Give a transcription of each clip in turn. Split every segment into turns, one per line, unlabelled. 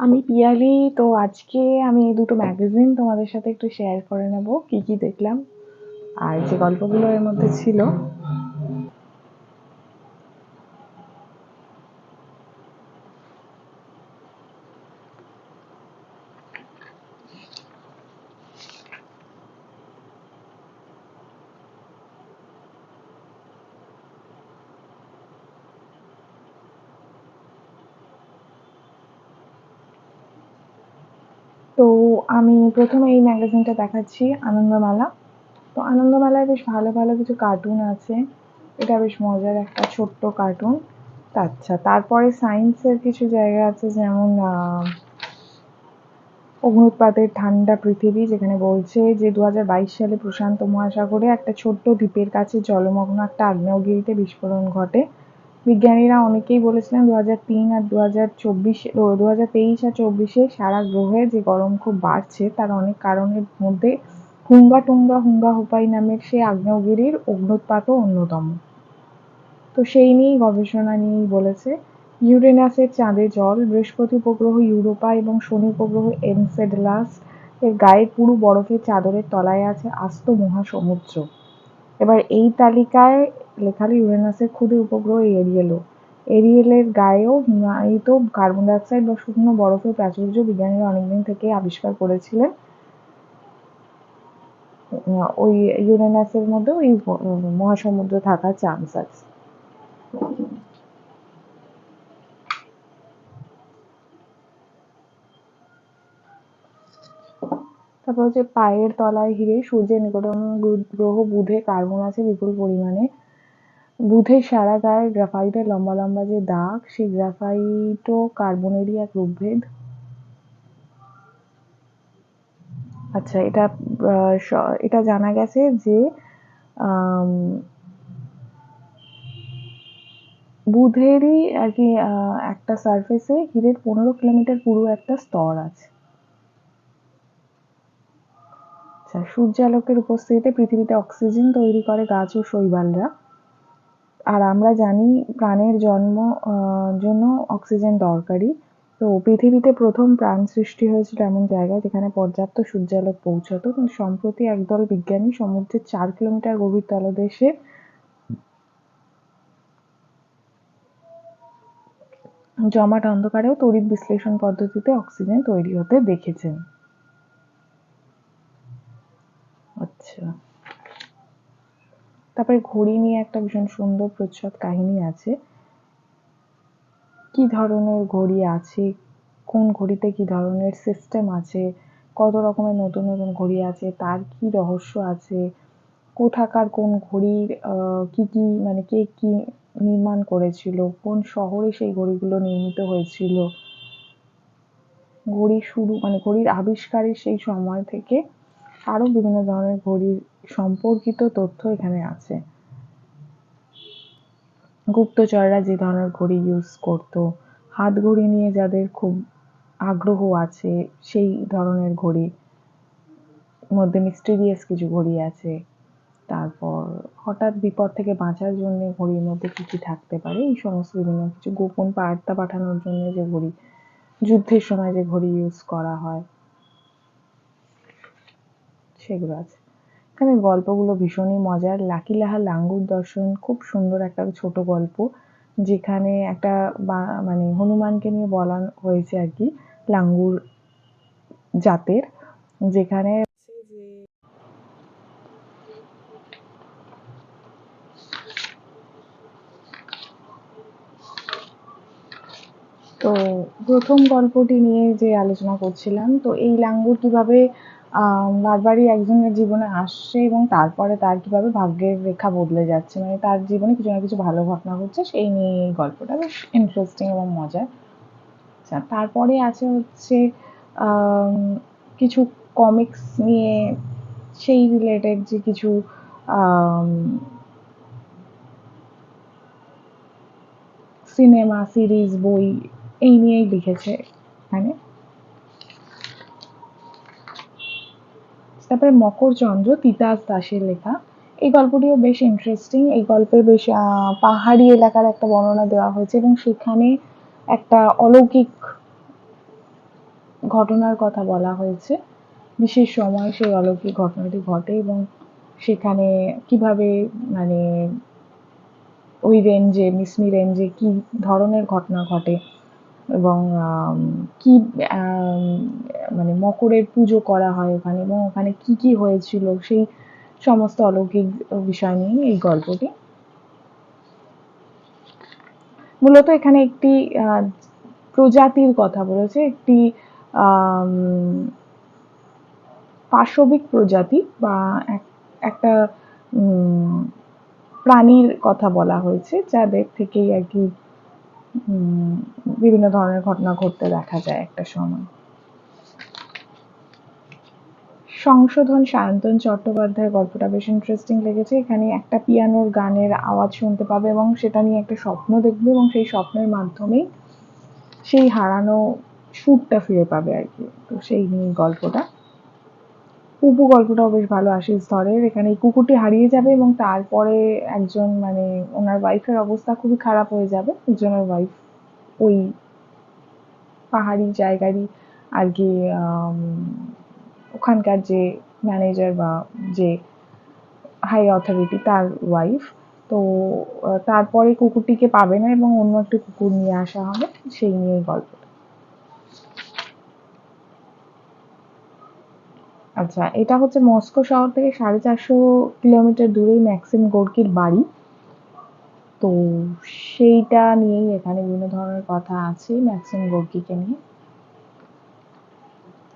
আমি পিয়ালি, তো আজকে আমি দুটো ম্যাগাজিন তোমাদের সাথে একটু শেয়ার করে নেব, কি কি দেখলাম, আর যে গল্পগুলো এর মধ্যে ছিল। তো আমি প্রথমে এই ম্যাগাজিনটা দেখাচ্ছি, আনন্দমালা। তো আনন্দমালায় বেশ ভালো ভালো কিছু কার্টুন আছে। এটা বেশ মজার একটা ছোট্ট কার্টুন আচ্ছা তারপরে সায়েন্সের কিছু জায়গা আছে, যেমন অগ্নুৎপাতের ঠান্ডা পৃথিবী, যেখানে বলছে যে দু হাজার বাইশ সালে প্রশান্ত মহাসাগরে একটা ছোট্ট দ্বীপের কাছে জলমগ্ন একটা আগ্নেয়গিরিতে বিস্ফোরণ ঘটে। বিজ্ঞানীরা অনেকেই বলেছিলেন দু হাজার তিন আর দু হাজার চব্বিশ দু হাজার তেইশ আর চব্বিশে সারা গ্রহে যে গরম খুব বাড়ছে, তার অনেক কারণের মধ্যে হুঙ্গা টুঙ্গা হুঙ্গা হুপাই নামের সেই আগ্নেয়গিরির অগ্নুৎপাতও অন্যতম। তো সেই নিয়েই গবেষণা নিয়েই বলেছে, ইউরেনাসের চাঁদে জল, বৃহস্পতি উপগ্রহ ইউরোপা এবং শনি উপগ্রহ এনসেডলাস এর গায়ে পুরো বরফের চাদরের তলায় আছে আস্ত মহাসমুদ্র। এবার এই তালিকায় লেখালো ইউরেনাসের ক্ষুদে উপগ্রহ এরিয়েলও। এরিয়েলের গায়েও হিমায়িত কার্বন ডাইঅক্সাইড বা শুকনো বরফের প্রাচুর্য বিজ্ঞানীরা অনেকদিন থেকে আবিষ্কার করেছিলেন। ওই ইউরেনাসের মধ্যে ওই মহাসমুদ্র থাকার চান্স আছে। তারপর হচ্ছে পায়ের তলায় হিরে সূর্যের নিকটতম গ্রু- গ্রহ বুধে কার্বন আছে বিপুল পরিমাণে। বুধের সারা গায়ে গ্রাফাইটের লম্বা লম্বা যে দাগ, সেই গ্রাফাইটও কার্বনেরই এক রূপভেদ। আচ্ছা এটা এটা জানা গেছে যে বুধেরই আর কি একটা সারফেসে হিরের পনেরো কিলোমিটার পুরো একটা স্তর আছে। আচ্ছা সূর্যালোকের উপস্থিতিতে পৃথিবীতে অক্সিজেন তৈরি করে গাছ ও শৈবালরা। আর আমরা জানি প্রাণের জন্ম জন্য অক্সিজেন দরকারি। তো পৃথিবীতে প্রথম প্রাণ সৃষ্টি হয়েছিল এমন জায়গায় যেখানে পর্যাপ্ত সূর্যালোক পৌঁছাতো। কিন্তু সম্প্রতি একদল বিজ্ঞানী সমুদ্রের চার কিলোমিটার গভীর তলদেশে জমাট অন্ধকারেও তড়িৎ বিশ্লেষণ পদ্ধতিতে অক্সিজেন তৈরি হতে দেখেছেন। আচ্ছা। তারপরে ঘড়ি নিয়ে একটা ভীষণ সুন্দর প্রচ্ছদ কাহিনী আছে। কি ধরনের ঘড়ি আছে? কোন ঘড়িতে কি ধরনের সিস্টেম আছে? কত রকমের নতুন নতুন ঘড়ি আছে? তার কি রহস্য আছে? কোথাকার কোন ঘড়ির কি কি মানে কে কি নির্মাণ করেছিল? কোন শহরে সেই ঘড়িগুলো নির্মিত হয়েছিল? ঘড়ি শুরু মানে ঘড়ির আবিষ্কারের সেই সময় থেকে আরও বিভিন্ন ধরনের ঘড়ির সম্পর্কিত তথ্য এখানে আছে। গুপ্তচররা যে ধরনের ঘড়ি ইউজ করতো, হাত ঘড়ি নিয়ে যাদের খুব আগ্রহ আছে, সেই ধরনের ঘড়ি মধ্যে মিস্টেরিয়াস কিছু ঘড়ি আছে। তারপর হঠাৎ বিপদ থেকে বাঁচার জন্য ঘড়ির মধ্যে কি কি থাকতে পারে, এই সমস্ত বিভিন্ন কিছু। গোপন বার্তা পাঠানোর জন্য যে ঘড়ি, যুদ্ধের সময় যে ঘড়ি ইউজ করা হয়। সেগুলো আছে। এখানে গল্পগুলো ভীষণই মজার। লাকি লাহা লাঙ্গুর দর্শন খুব সুন্দর একটা ছোট গল্প, যেখানে একটা মানে হনুমানকে নিয়ে বলা হয়েছে আর কি, লাঙ্গুর জাতের, যেখানে তো প্রথম গল্পটি নিয়ে যে আলোচনা করছিলাম, তো এই লাঙ্গুর কীভাবে বারবারই একজনের জীবনে আসছে এবং তারপরে তার কীভাবে ভাগ্যের রেখা বদলে যাচ্ছে মানে তার জীবনে কিছু না কিছু ভালো ঘটনা ঘটছে, সেই নিয়ে এই গল্পটা বেশ ইন্টারেস্টিং এবং মজার। আচ্ছা তারপরে আছে হচ্ছে কিছু কমিক্স নিয়ে, সেই রিলেটেড যে কিছু সিনেমা সিরিজ বই, এই নিয়েই লিখেছে এখানে তারপরে মকরচন্দ্র তিতাস দাসের লেখা। এই গল্পটিও বেশ ইন্টারেস্টিং এই গল্পে বেশ পাহাড়ি এলাকার একটা বর্ণনা দেওয়া হয়েছে এবং সেখানে একটা অলৌকিক ঘটনার কথা বলা হয়েছে। বিশেষ সময় সেই অলৌকিক ঘটনাটি ঘটে এবং সেখানে কীভাবে মানে ওই রেঞ্জে মিসমি রেঞ্জে কি ধরনের ঘটনা ঘটে। এবং কি মানে মকরের পুজো করা হয় ওখানে এবং ওখানে কি কি হয়েছিল, সেই সমস্ত অলৌকিক বিষয় নিয়ে এই গল্পটি। মূলত এখানে একটি প্রজাতির কথা বলেছে, একটি পাশবিক প্রজাতি বা একটা প্রাণীর কথা বলা হয়েছে, যাদের থেকেই আর কি বিভিন্ন ধরনের ঘটনা ঘটতে দেখা যায় একটা সময়। সংশোধন সায়ন্তন চট্টোপাধ্যায়ের গল্পটা বেশ ইন্টারেস্টিং লেগেছে। এখানে একটা পিয়ানোর গানের আওয়াজ শুনতে পাবে এবং সেটা নিয়ে একটা স্বপ্ন দেখবে এবং সেই স্বপ্নের মাধ্যমেই সেই হারানো সুরটা ফিরে পাবে আর কি। তো সেই নিয়ে গল্পটা। পুপু গল্পটাও বেশ ভালো আশিস ধরের এখানে এই কুকুরটি হারিয়ে যাবে এবং তারপরে একজন মানে ওনার ওয়াইফের অবস্থা খুবই খারাপ হয়ে যাবে। একজনের ওয়াইফ ওই পাহাড়ি জায়গারই আর কি ওখানকার যে ম্যানেজার বা যে হাই অথরিটি তার ওয়াইফ তো তারপরে কুকুরটিকে পাবে না এবং অন্য একটি কুকুর নিয়ে আসা হবে। সেই নিয়েই গল্প। আচ্ছা এটা হচ্ছে মস্কো শহর থেকে সাড়ে চারশো কিলোমিটার দূরেই ম্যাক্সিম গোর্কির বাড়ি। তো সেইটা নিয়েই এখানে বিভিন্ন ধরনের কথা আছে ম্যাক্সিম গোর্কিকে নিয়ে।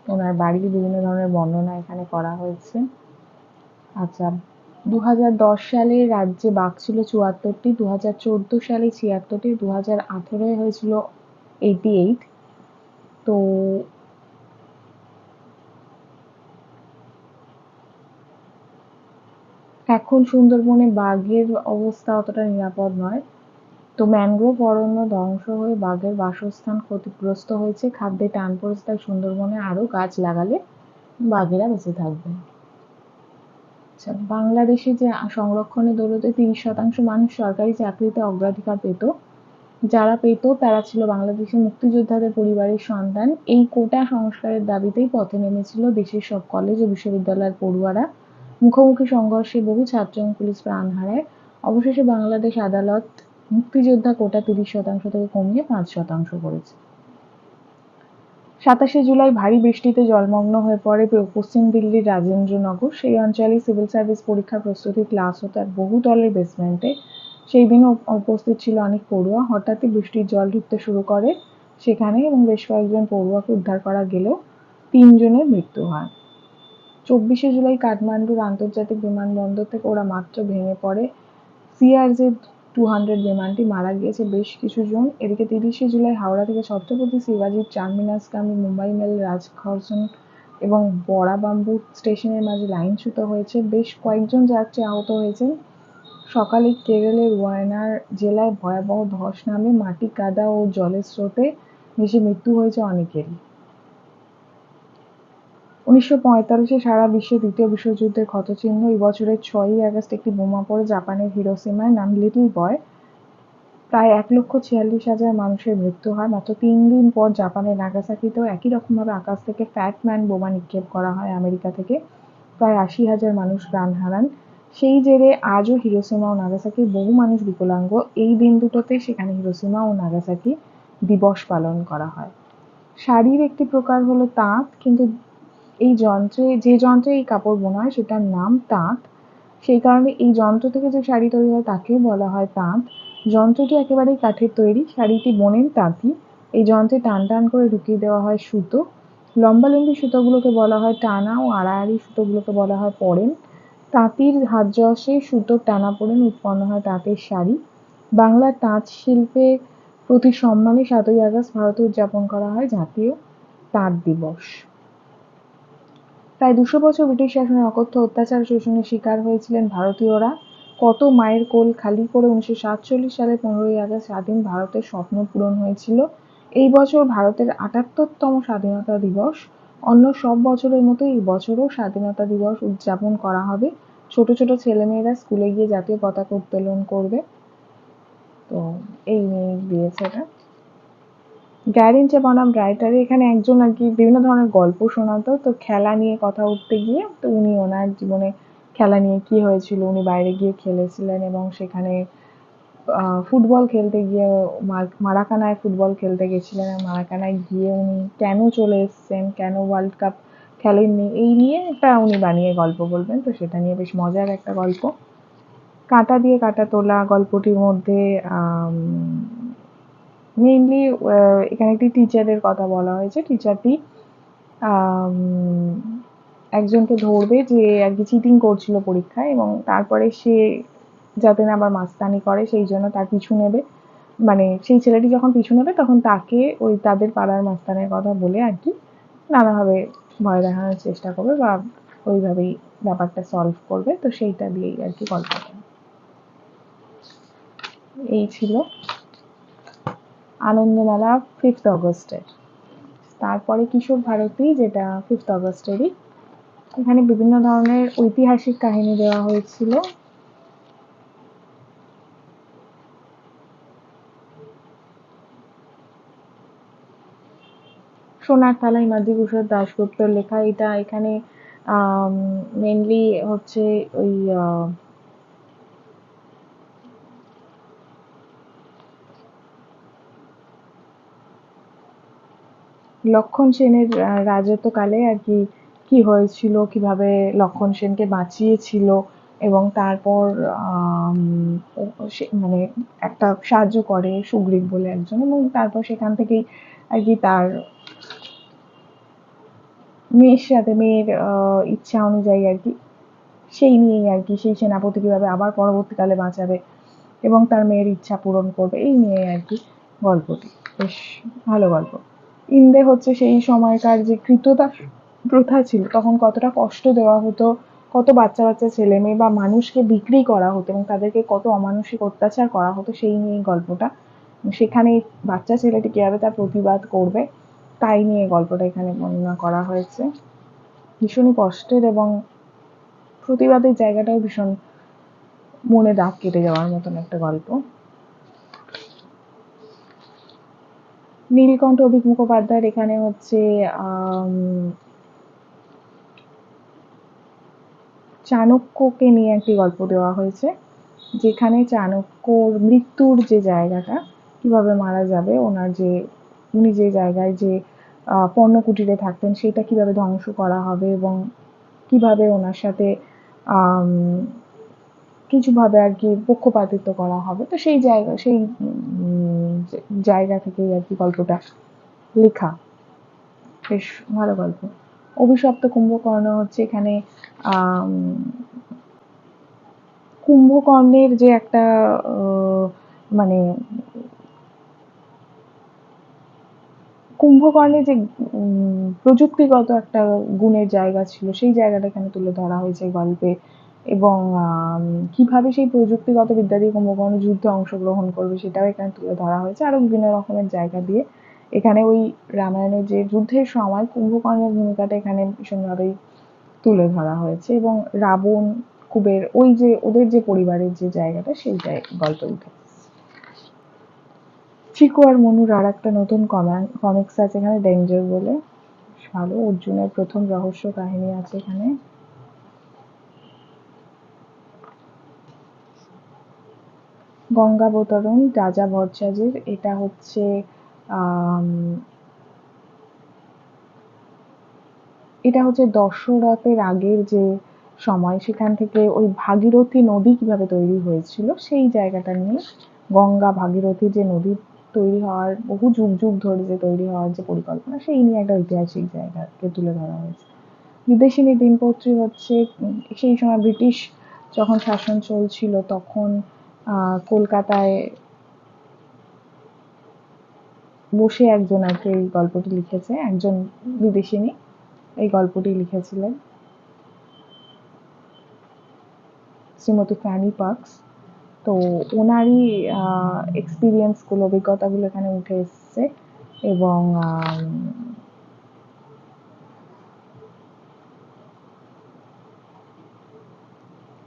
ওনার বাড়ির বিভিন্ন ধরনের বর্ণনা এখানে করা হয়েছে। আচ্ছা দু হাজার দশ সালে রাজ্যে বাঘ ছিল চুয়াত্তরটি দু হাজার চোদ্দ সালে ছিয়াত্তরটি দু হাজার আঠেরোয় হয়েছিল এইটি এইট তো এখন সুন্দরবনে বাঘের অবস্থা অতটা নিরাপদ নয়। তো ম্যানগ্রোভ অরণ্য ধ্বংস হয়ে বাঘের বাসস্থান ক্ষতিগ্রস্ত হয়েছে। খাদ্যে টান পড়েছে, তাই সুন্দরবনে আরও গাছ লাগালে বাঘেরা বেঁচে থাকবে। আচ্ছা বাংলাদেশে যে সংরক্ষণে দৌলতে তিরিশ শতাংশ মানুষ সরকারি চাকরিতে অগ্রাধিকার পেত, যারা পেত তারা ছিল বাংলাদেশের মুক্তিযোদ্ধাদের পরিবারের সন্তান। এই কোটা সংস্কারের দাবিতেই পথে নেমেছিল দেশের সব কলেজ ও বিশ্ববিদ্যালয়ের পড়ুয়ারা। মুখোমুখি সংঘর্ষে বহু ছাত্র এবং পুলিশ প্রাণ হারায়। অবশেষে বাংলাদেশ আদালত মুক্তিযোদ্ধা কোটা তিরিশ শতাংশ থেকে কমিয়ে পাঁচ শতাংশ করেছে। সাতাশে জুলাই ভারী বৃষ্টিতে জলমগ্ন হয়ে পড়ে পশ্চিম দিল্লির রাজেন্দ্রনগর। সেই অঞ্চলে সিভিল সার্ভিস পরীক্ষার প্রস্তুতি ক্লাস হতো এক বহুতলের বেসমেন্টে। সেই দিনও উপস্থিত ছিল অনেক পড়ুয়া। হঠাৎই বৃষ্টির জল ঢুকতে শুরু করে সেখানে এবং বেশ কয়েকজন পড়ুয়াকে উদ্ধার করা গেলেও তিনজনের মৃত্যু হয়। চব্বিশে জুলাই কাঠমান্ডুর আন্তর্জাতিক বিমানবন্দর থেকে ওরা মাত্র ভেঙে পড়ে। সিআরজেড টু হান্ড্রেড বিমানটি মারা গিয়েছে বেশ কিছু জন। এদিকে তিরিশে জুলাই হাওড়া থেকে ছত্রপতি শিবাজি টার্মিনাসগামী মুম্বাই মেল রাজখরসন এবং বড়াবাম্বু স্টেশনের মাঝে লাইনচ্যুত হয়েছে। বেশ কয়েকজন যাত্রী আহত হয়েছেন। সকালে কেরলের ওয়ায়নার জেলায় ভয়াবহ ধস নামে মাটি কাদা ও জলের স্রোতে ভেসে মৃত্যু হয়েছে অনেকেরই। উনিশশো সারা বিশ্বে দ্বিতীয় বিশ্বযুদ্ধের ক্ষতচিহ্ন। এই বছরের ছয়ই আগস্ট একটি বোমা পড়ে জাপানের হিরোসীমায়, নাম লিটল বয় প্রায় এক লক্ষ ছিয়াল্লিশ হাজার মানুষের মৃত্যু হয়। মাত্র তিন দিন পর জাপানের নাগাসাকিতেও একই রকমভাবে আকাশ থেকে ফ্যাটম্যান বোমা নিক্ষেপ করা হয় আমেরিকা থেকে। প্রায় আশি হাজার মানুষ প্রাণ হারান। সেই জেরে আজও হিরোসীমা ও নাগাসাকির বহু মানুষ বিকলাঙ্গ। এই দিন দুটোতে সেখানে হিরোসীমা ও নাগাসাকি দিবস পালন করা হয়। শাড়ির একটি প্রকার হলো তাঁত, কিন্তু এই যন্ত্রে, যে যন্ত্রে এই কাপড় বোনা হয় সেটার নাম তাঁত। সেই কারণে এই যন্ত্র থেকে যে শাড়ি তৈরি হয় তাকেই বলা হয় তাঁত। যন্ত্রটি একেবারেই কাঠের তৈরি। শাড়িটি বোনেন তাঁতি। এই যন্ত্রে টান টান করে ঢুকিয়ে দেওয়া হয় সুতো। লম্বালম্বি সুতোগুলোকে বলা হয় টানা ও আড়াআড়ি সুতোগুলোকে বলা হয় পরেন। তাঁতির হাত যশে সুতোর টানা পড়েন উৎপন্ন হয় তাঁতের শাড়ি। বাংলার তাঁত শিল্পের প্রতি সম্মানে সাতই আগস্ট ভারতে উদযাপন করা হয় জাতীয় তাঁত দিবস। প্রায় দুশো বছর ব্রিটিশ শাসনের অকথ্য অত্যাচার শোষণের শিকার হয়েছিলেন ভারতীয়রা। কত মায়ের কোল খালি করে উনিশশো সাতচল্লিশ সালে পনেরোই আগস্ট স্বাধীন ভারতের স্বপ্ন পূরণ হয়েছিল। এই বছর ভারতের আটাত্তরতম স্বাধীনতা দিবস। অন্য সব বছরের মতো এই বছরও স্বাধীনতা দিবস উদযাপন করা হবে। ছোট ছোট ছেলেমেয়েরা স্কুলে গিয়ে জাতীয় পতাকা উত্তোলন করবে। তো এই নিয়ে দিয়েছে এটা। গ্যারেন্টে বনাম রাইটারে এখানে একজন আর কি বিভিন্ন ধরনের গল্প শোনাতো। তো খেলা নিয়ে কথা উঠতে গিয়ে তো উনি ওনার জীবনে খেলা নিয়ে কী হয়েছিল, উনি বাইরে গিয়ে খেলেছিলেন এবং সেখানে ফুটবল খেলতে গিয়ে মারাকানায় ফুটবল খেলতে গেছিলেন মারাকানায় গিয়ে উনি কেন চলে এসছেন, কেন ওয়ার্ল্ড কাপ খেলেননি, এই নিয়ে একটা উনি বানিয়ে গল্প বলবেন। তো সেটা নিয়ে বেশ মজার একটা গল্প। কাঁটা দিয়ে কাঁটা তোলা গল্পটির মধ্যে মেইনলি এখানে একটি টিচারের কথা বলা হয়েছে। টিচারটি একজনকে ধরবে যে আর কি চিটিং করছিল পরীক্ষায় এবং তারপরে সে যাতে না আবার মাস্তানি করে, সেই জন্য তার পিছু নেবে। মানে সেই ছেলেটি যখন পিছু নেবে, তখন তাকে ওই তাদের পাড়ার মাস্তানের কথা বলে আর কি নানাভাবে ভয় দেখানোর চেষ্টা করবে বা ওইভাবেই ব্যাপারটা সলভ করবে। তো সেইটা দিয়েই আর কি গল্পটা। এই ছিল। আনন্দমেলা ফিফথ অগস্টের তারপরে কিশোর ভারতী, যেটা ফিফথ অগস্টেরই এখানে বিভিন্ন ধরনের ঐতিহাসিক কাহিনী দেওয়া হয়েছিল। সোনার থালা হিমাদ্রি প্রসাদ দাশগুপ্তর লেখা, এটা এখানে মেনলি হচ্ছে ওই লক্ষণ সেনের রাজত্বকালে আর কি কি হয়েছিল, কীভাবে লক্ষণ সেনকে বাঁচিয়েছিল এবং তারপর মানে একটা সাহায্য করে সুগ্রীব বলে একজন এবং তারপর সেখান থেকেই আর কি তার মেয়ের সাথে, মেয়ের ইচ্ছা অনুযায়ী আর কি, সেই নিয়েই আর কি সেই সেনাপতি কীভাবে আবার পরবর্তীকালে বাঁচাবে এবং তার মেয়ের ইচ্ছা পূরণ করবে, এই নিয়েই আর কি গল্পটি। বেশ ভালো গল্প। ইন্দে হচ্ছে সেই সময়কার যে কৃতদাস প্রথা ছিল, তখন কতটা কষ্ট দেওয়া হতো, কত বাচ্চা বাচ্চা ছেলে মেয়ে বা মানুষকে বিক্রি করা হতো এবং তাদেরকে কত অমানসিক অত্যাচার করা হতো সেই নিয়ে গল্পটা। সেখানে বাচ্চা ছেলেটি কীভাবে তার প্রতিবাদ করবে, তাই নিয়ে গল্পটা এখানে বর্ণনা করা হয়েছে। ভীষণই কষ্টের এবং প্রতিবাদের জায়গাটাও ভীষণ মনে দাগ কেটে যাওয়ার মতন একটা গল্প। নীলকণ্ঠ অভিক মুখোপাধ্যায়ের এখানে হচ্ছে চাণক্যকে নিয়ে একটি গল্প দেওয়া হয়েছে, যেখানে চাণক্যর মৃত্যুর যে জায়গাটা, কীভাবে মারা যাবে, ওনার যে, উনি যে জায়গায় যে পণ্য কুটিরে থাকতেন, সেটা কীভাবে ধ্বংস করা হবে এবং কীভাবে ওনার সাথে কিছুভাবে আর কি পক্ষপাতিত্ব করা হবে। তো সেই জায়গা সেই জায়গা থেকেই আর কি গল্পটা লেখা। বেশ ভালো গল্প। অভিশপ্ত কুম্ভকর্ণ হচ্ছে এখানে কুম্ভকর্ণের যে একটা মানে কুম্ভকর্ণে যে প্রযুক্তিগত একটা গুণের জায়গা ছিল, সেই জায়গাটা এখানে তুলে ধরা হয়েছে গল্পে। এবং কীভাবে সেই প্রযুক্তিগত বিদ্যা দিয়ে কুম্ভকর্ণ যুদ্ধে অংশগ্রহণ করবে সেটাও এখানে তুলে ধরা হয়েছে। আরও বিভিন্ন রকমের জায়গা দিয়ে। এখানে ওই রামায়ণের যে যুদ্ধের সময় কুম্ভকর্ণের ভূমিকাটা এখানে ভীষণভাবেই তুলে ধরা হয়েছে এবং রাবণ, কুবের, ওই যে ওদের যে পরিবারের যে জায়গাটা সেই গল্প উঠে। চিকু আর মনুর আর একটা নতুন কমিক্স আছে এখানে ডেঞ্জার বলে। ভালো, অর্জুনের প্রথম রহস্য কাহিনী আছে এখানে। গঙ্গাবতরণ রাজা ভট্টাচার্যের এটা হচ্ছে এটা হচ্ছে দশরথের আগের যে সময়, সেখান থেকে ওই ভাগীরথী নদী কীভাবে তৈরি হয়েছিল, সেই জায়গাটা নিয়ে গঙ্গা ভাগীরথী যে নদী তৈরি হওয়ার, বহু যুগ যুগ ধরে যে তৈরি হওয়ার যে পরিকল্পনা, সেই নিয়ে একটা ঐতিহাসিক জায়গাকে তুলে ধরা হয়েছে। বিদেশিনী দিনপত্রী হচ্ছে, সেই সময় ব্রিটিশ যখন শাসন চলছিল, তখন কলকাতায় বসে একজন আর কি এই গল্পটি লিখেছে, একজন বিদেশিনী এই গল্পটি লিখেছিলেন। Shrimati Fanny Parkes. তো ওনারই এক্সপিরিয়েন্সগুলো অভিজ্ঞতাগুলো এখানে উঠে এসছে এবং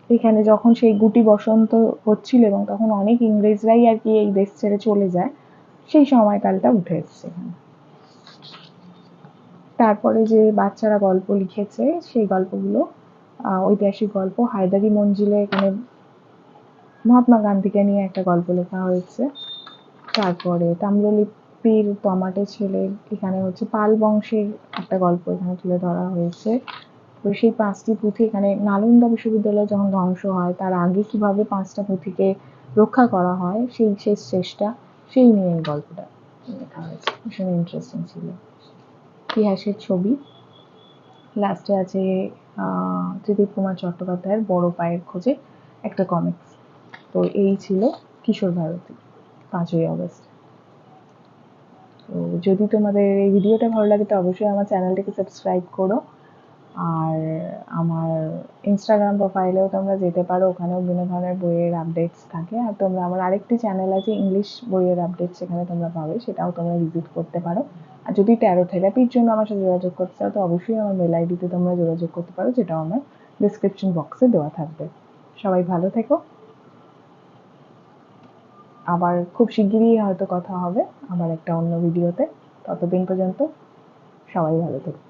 এখানে যখন সেই গুটি বসন্ত হচ্ছিল এবং তখন অনেক ইংরেজরাই আর কি এই দেশ ছেড়ে চলে যায়, সেই সময়কালটা উঠে এসছে এখানে। তারপরে যে বাচ্চারা গল্প লিখেছে, সেই গল্পগুলো ঐতিহাসিক গল্প, হায়দারি মঞ্জিলে এখানে মহাত্মা গান্ধীকে নিয়ে একটা গল্প লেখা হয়েছে। তারপরে তাম্রলিপির তমাটে ছেলে, এখানে হচ্ছে পাল বংশের একটা গল্প এখানে তুলে ধরা হয়েছে। তো সেই পাঁচটি পুঁথি এখানে নালন্দা বিশ্ববিদ্যালয় যখন ধ্বংস হয়, তার আগে কীভাবে পাঁচটা পুঁথিকে রক্ষা করা হয়, সেই শেষ চেষ্টা সেই নিয়ে এই গল্পটা লেখা হয়েছে। ভীষণ ইন্টারেস্টিং ছিল। ইতিহাসের ছবি। লাস্টে আছে ত্রিদীপ কুমার চট্টোপাধ্যায়ের বড় পায়ের খোঁজে একটা কমিক্স তো এই ছিল কিশোর ভারতী, পাঁচই অগস্ট তো যদি তোমাদের এই ভিডিওটা ভালো লাগে, তো অবশ্যই আমার চ্যানেলটিকে সাবস্ক্রাইব করো। আর আমার ইনস্টাগ্রাম প্রোফাইলেও তোমরা যেতে পারো, ওখানেও বিভিন্ন ধরনের বইয়ের আপডেটস থাকে। আর তোমরা আমার আরেকটি চ্যানেল আছে ইংলিশ বইয়ের আপডেট সেখানে তোমরা পাবে, সেটাও তোমরা ভিজিট করতে পারো। আর যদি ট্যারো থেরাপির জন্য আমার সাথে যোগাযোগ করতে চাও, তো অবশ্যই আমার মেল আইডিতে তোমরা যোগাযোগ করতে পারো, যেটাও আমার ডিসক্রিপশন বক্সে দেওয়া থাকবে। সবাই ভালো থেকো। আবার খুব শিগগিরই হয়তো কথা হবে, আবার একটা অন্য ভিডিওতে ততদিন পর্যন্ত সবাই ভালো থেকো।